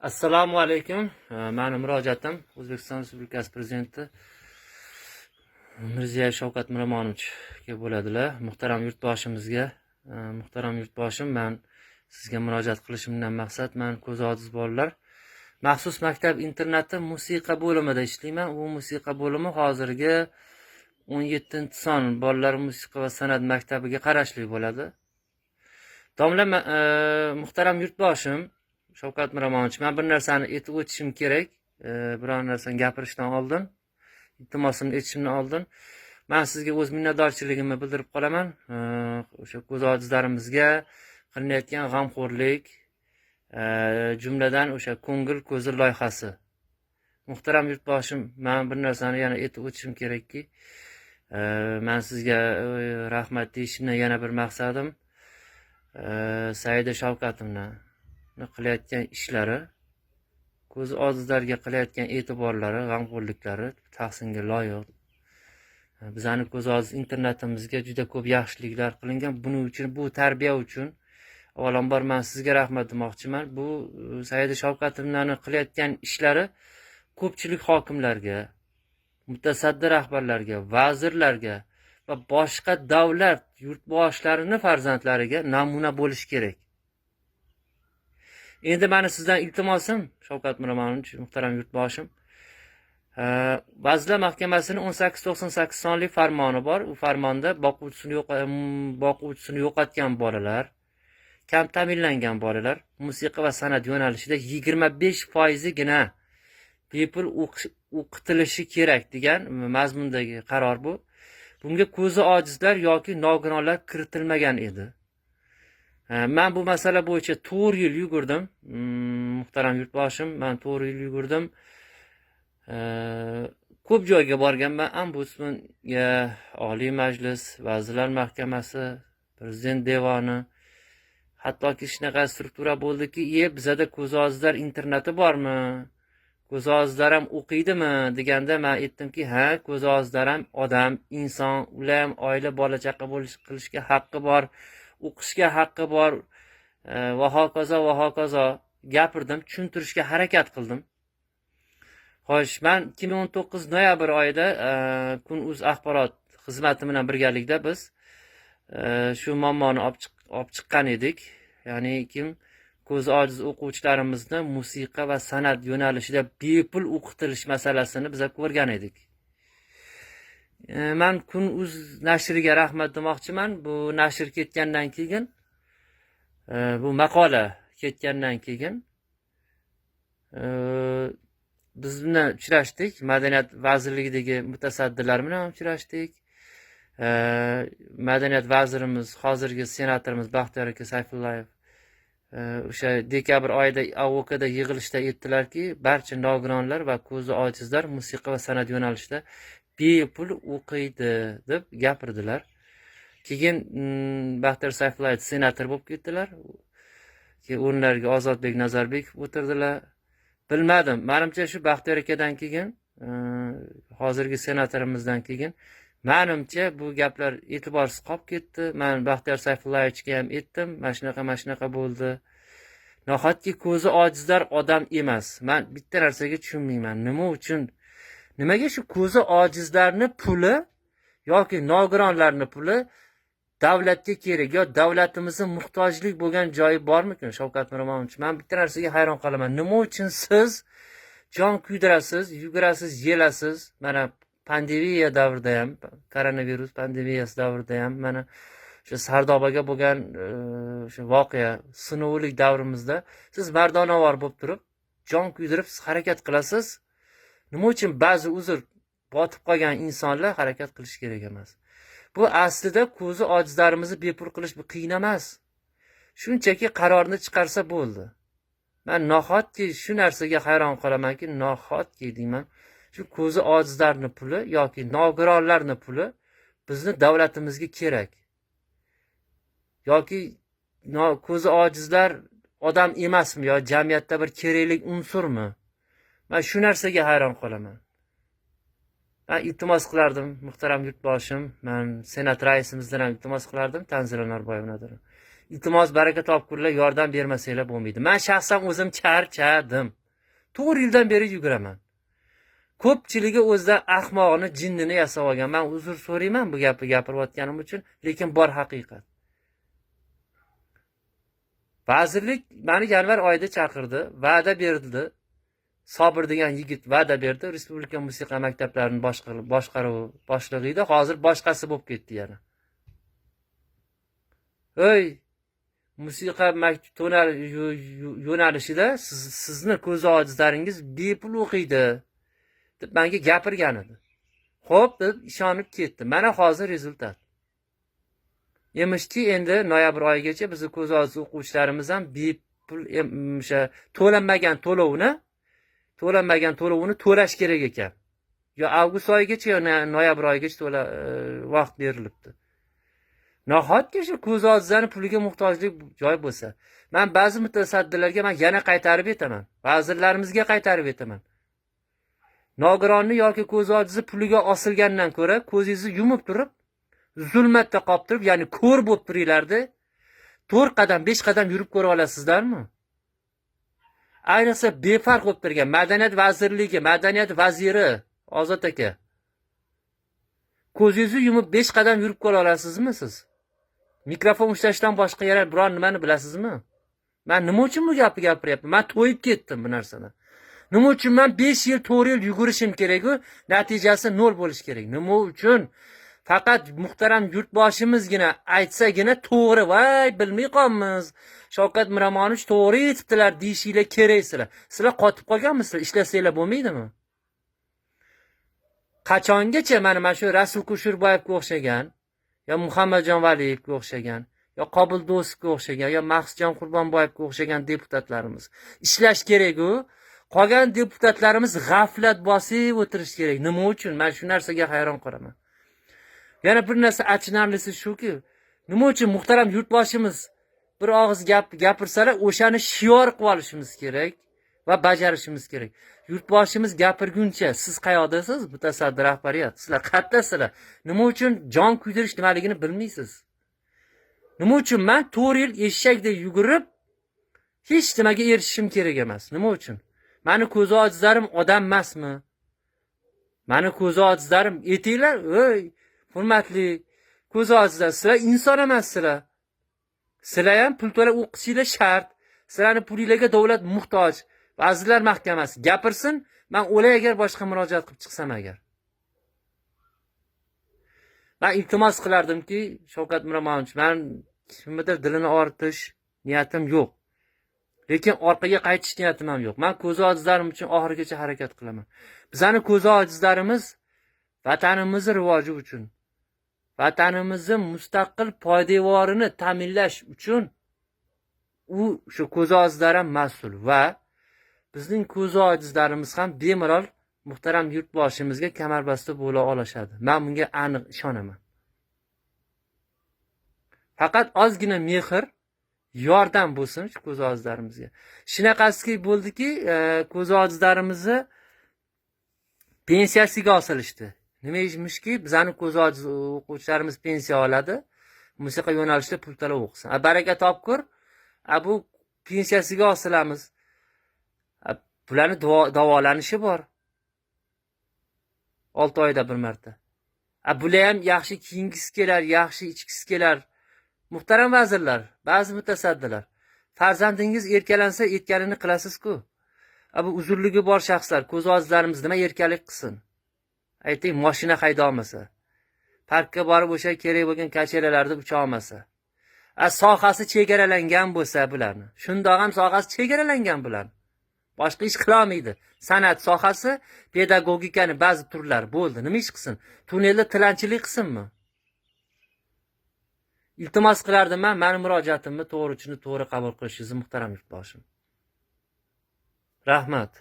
assalomu alaykum. Э, Mani murojaatim o'zbekiston respublikasi prezidenti mirziyoyev shavkat miromonovichga bo'ladilar. Muhtaram yurtboshimizga э, muhtaram yurtboshim man sizga murojaat qilishimdan maqsad man ko'zi ojiz bolalar. Maxsus maktab internati musiqa bo'limida ishlayman. U musiqa bo'limi hozirgi o'n yettinchi son bolalar musiqa va san'at maktabiga qarashli bo'ladi. Domla э, muhtaram yurtboshim shavkat miromonovich man bir narsani aytib o'tishim kerak e, biror narsani gapirishdan oldin iltimosimni aytishimdan oldin man sizga o'z minnatdorchiligimni bildirib qolaman E, o'sha ko'z ojizlarimizga qilinayotgan g'amxo'rlik e, jumladan o'sha ko'ngil ko'zi loyihasi. Muhtaram yurtboshim man bir narsani yana aytib o'tishim kerakki man sizga rahmat deyishimdan yana bir maqsadim. Saida shavkatovna qilayotgan ishlari ko'zi ojizlarga qilayotgan e'tiborlari g'amxo'rliklari tahsinga loyiq. Bizani ko'zi ojiz internetimizga juda ko'p yaxshiliklar qilingan. Buning uchun bu tarbiya uchun avvalambor man sizga rahmat demoqchiman. Bu e, saida shavkatovnani qilayotgan ishlari ko'pchilik hokimlarga mutasaddi rahbarlarga vazirlarga va boshqa davlat yurtboshlarini farzandlariga namuna bo'lishi kerak. Endi mani sizdan iltimosim shavkat miromonovich muhtaram yurtboshim. Vazirlar mahkamasini o'n sakkiz to'qson sakkiz sonli farmoni bor. U farmonda boquvchisini yo'q boquvchisini yo'qotgan bolalar kam ta'minlangan bolalar musiqa va san'at yo'nalishida yigirma besh foizigina bepul o'qitilishi kerak degan mazmundagi qaror bu. Bunga ko'zi ojizlar yoki nogironlar kiritilmagan edi. Man bu masala bo'yicha to'rt yil yugurdim. Hmm, muhtaram yurtboshim man to'rt yil yugurdim. Ko'p joyga borganman ombudsmanga oliy majlis vazirlar mahkamasi prezident devoni hattoki shunaqa struktura bo'ldiki e bizada ko'zi ojizlar internati bormi? Ko'zi ojizlar ham o'qiydimi? deganda man aytdimki ha ko'zi ojizlar ham odam inson ular ham oila bola chaqa qilishga haqqi bor. O'qishga haqqi bor e, va hokazo va hokazo gapirdim tushuntirishga harakat qildim. Xo'sh man ikki ming o'n to'qqiz noyabr oyida e, kun uz axborot xizmati bilan birgalikda biz e, shu muammoni olib chiqqan edik. Ya'ni kim ko'zi ojiz o'quvchilarimizni musiqa va san'at yo'nalishida bepul o'qitilish masalasini biza ko'rgan edik. Man kun uz nashriga rahmat demoqchiman. Bu nashr ketgandan keyin e, bu maqola ketgandan keyin e, biz bilan uchrashdik. Madaniyat vazirligidagi mutasaddilar bilan ham uchrashdik e, madaniyat vazirimiz hozirgi senatorimiz baxtiyor aka sayfullayev o'sha dekabr oyida avokada yig'ilishda aytdilarki barcha nogironlar va ko'zi ojizlar musiqa va san'at yo'nalishida bepul o'qiydi deb gapirdilar. Keyin mm, baxtiyor sayfullayev senator bo'lib ketdilar. Keyin o'rnlariga ozodbek nazarbekov o'tirdilar. Bilmadim manimcha shu baxtiyor akadan keyin e, hozirgi senatorimizdan keyin manimcha bu gaplar e'tiborsiz qolib ketdi. Man baxtiyor sayfullayevichga ham aytdim mana shunaqa mana shunaqa bo'ldi. Nahotki ko'zi ojizlar odam emas? Man bitta narsaga tushunmayman. Nima uchun nimaga shu ko'zi ojizlarni puli yoki nogironlarni puli davlatga kerak yo davlatimizni muhtojlik bo'lgan joyi bormikin shavkat miromonovich man bitta narsaga hayron qolaman. Nima uchun siz jon kuydirasiz yugurasiz yelasiz? Mana pandemiya davrida ham koronavirus pandemiyasi davrida ham mana o'sha sardobaga bo'lgan e, o'sha voqea sinovlik davrimizda siz mardonavor bo'lib turib jon kuydirib siz harakat qilasiz. Nima uchun ba'zi uzr botib qolgan insonlar harakat qilish kerak emas? Bu aslida ko'zi ojizlarimizni bepul qilish bu qiyin emas. Shunchaki qarorni chiqarsa bo'ldi. Man nahotki shu narsaga hayron qolamanki nahotki deyman. Shu ko'zi ojizlarni puli yoki nogironlarni puli bizni davlatimizga kerak. Yoki ko'zi ojizlar odam emasmi yo jamiyatda bir kerakli unsurmi? Man shu narsaga hayron qolaman. Man iltimos qilardim muhtaram yurtboshim man senat raisimizdan ham iltimos qilardim tanzila norboyevnadan iltimos baraka topkurlar yordam bermasanglar bo'lmaydi. Man shaxsan o'zim charchadim. To'rt yildan beri yuguraman. Ko'pchiligi o'zidan ahmoqni jinnini yasab olgan. Man uzr so'rayman bu gapni gapirayotganim uchun lekin bor haqiqat. Vazirlik mani yanvar oyida chaqirdi va'da berdi sobir degan yigit va'da berdi. Respublika musiqa maktablarini boshqar- boshqaruvi boshlig'i edi hozir boshqasi bo'lib ketdi yana. Ey musiqa maktab to'nal- yo'nalishida siz- sizni ko'zi ojizlaringiz bepul o'qiydi deb menga gapirgan edi. Ho'p deb ishonib ketdim mana hozir rezultat. Emishki endi noyabr oyigacha bizni ko'z ojiz o'quvchilarimiz ham bepul o'sha to'lanmagan to'lovni to'lanmagan to'lovini to'lash kerak ekan. Yo avgust oyigacha yo noyabr oyigacha to'la e, vaqt berilibdi. Nahotki shu ko'z ojizlarni puliga muhtojlik joy bo'lsa? Man ba'zi mutasaddilarga man yana qaytarib aytaman vazirlarimizga qaytarib aytaman nogironni yoki ko'z ojizi puliga osilgandan ko'ra ko'zingizni yumib turib zulmatda qolib turib ya'ni ko'r bo'lib turinglarda to'rt qadam besh qadam yurib ko'ra olasizlarmi? Ayniqsa befarq bo'lib turgan madaniyat vazirligi madaniyat vaziri ozod aka. Ko'zingizni yumib besh qadam yurib ko'ra olasizmi siz? Mikrofon ushlashdan boshqa yana biron nimani bilasizmi? Man nima uchun bu gapni gapiryapman man to'yib ketdim bu narsadan nima uchun man besh yil to'rt yil yugurishim keraku? Natijasi nol bo'lishi kerak. Nima uchun? Faqat muhtaram yurtboshimizgina aytsagina to'g'ri voy bilmay qolmiz shavkat miromonovich to'g'ri aytibdilar deyishinglar kerak sizlar sizlar qotib qolganmisizlar? Ishlasanglar bo'lmaydimi? Qachongacha mana mana shu rasul kusherboyevga o'xshagan yo muhammadjon valiyevga o'xshagan yo qobil do'stovga o'xshagan yo mahsjon qurbonboyevga o'xshagan deputatlarimiz? Ishlash keraku. Qolgan deputatlarimiz g'aflat bosib o'tirishi kerak. Nima uchun? Man shu narsaga hayron qolaman. Yana bir narsa achinarlisi shuki nima uchun muhtaram yurtboshimiz bir og'iz gap gapirsalar o'shani shior qilib olishimiz kerak va bajarishimiz kerak. Yurtboshimiz gapirguncha siz qayoqdasiz? Mutasaddi rahbariyat sizlar qayerdasizlar nima uchun jon kuydirish nimaligini bilmaysiz. Nima uchun man to'rt yil eshakdek yugurib hech nimaga erishishim kerak emas. Nima uchun? Mani ko'zi ojizlarim odam emasmi? Mani ko'zi ojizlarim aytinglar ey hurmatli ko'z ojizlar sizlar inson emassizlar sizlar ham pul to'lab o'qishinglar shart. Sizlarni pulinglarga davlat muhtoj vazirlar mahkamasi gapirsin man o'lay agar boshqa murojaat qilib chiqsam agar. Man iltimos qilardimki shavkat miromonovich man kimnidir dilini og'ritish niyatim yo'q. Lekin orqaga qaytish niyatim ham yo'q. Man ko'zi ojizlarim uchun oxirigacha harakat qilaman. Bizani ko'zi ojizlarimiz vatanimizni rivoji uchun vatanimizni mustaqil poydevorini ta'minlash uchun u shu ko'z ojizlar ham mas'ul va bizning ko'z ojizlarimiz ham bemalol muhtaram yurtboshimizga kamarbasta bo'la olishadi. Man bunga aniq ishonaman. Faqat ozgina mehr yordam bo'lsin shu ko'z ojizlarimizga shunaqasiki bo'ldiki e, ko'z ojizlarimizni pensiyasiga osilishdi. Nima deyishmishki bizani ko'zi ojiz o'quvchilarimiz pensiya oladi. Musiqa yo'nalishida pul to'lab o'qisin. A baraka topkur a bu pensiyasiga osilamiz. Bularni davolanishi bor. Olti oyda bir marta. A bular ham yaxshi kiyingisi kelar yaxshi ichgisi kelar. Muhtaram vazirlar ba'zi mutasaddilar farzandingiz erkalansa aytganini qilasizku. A bu uzunligi bor shaxslar ko'z ojizlarimiz nima erkalik qilsin? Ayting moshina haydolmasa parkka borib o'sha kerak bo'lgan kacheralarni ucha olmasa a sohasi chegaralangan bo'lsa bularni. Shundoq ham sohasi chegaralangan bularni. Boshqa ish qilolmaydi san'at sohasi pedagogikani ba'zi turlari bo'ldi. Nima ish qilsin? Tunnelda tilanchilik qilsinmi? Iltimos qilardim man mani murojaatimni to'g'ri uchun to'g'ri qabul qilishingizni muhtaram yurtboshim rahmat.